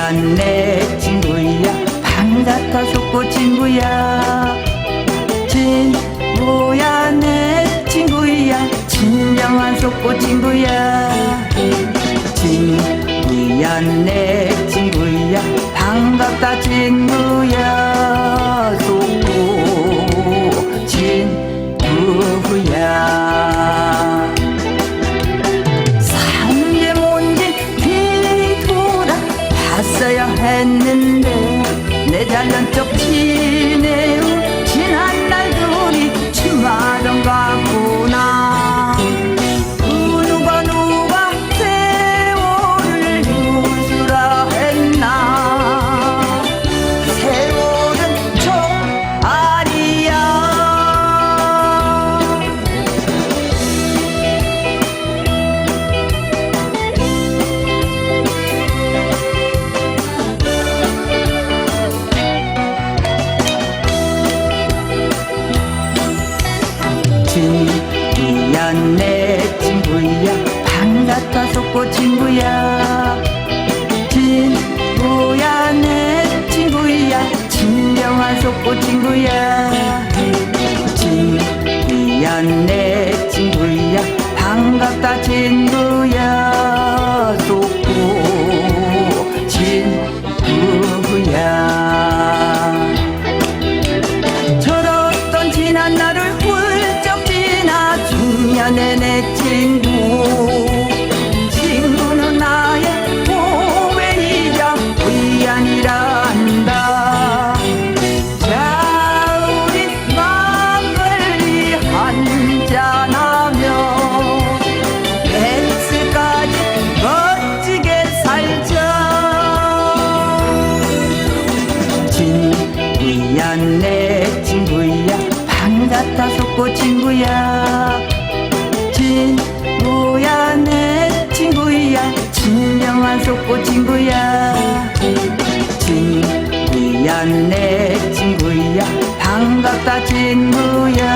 친구야 내 친구야. 반갑다 속고 친구야. 친구야 내 친구야. 친정한 속고 친구야. 친구야 내 친구야. 반갑다 친구 and then 친구야 내 친구야. 반갑다 속고 친구야. 친구야 내 친구야. 친정한 속고 친구야. 친구야 내 친구야. 반갑다 친구야. 속고 친구야. 철없던 지난 날을 중년의 내 친구. 친구는 나의 후배이자 위안이란다. 자 우리 막걸리 한잔하며 벤츠까지 멋지게 살자. 친구야 내 친구야. 반갑다 속고 친구야 친구야 내 친구야? 친정한 속고 친구야. 친구야 내 친구야. 반갑다 친구야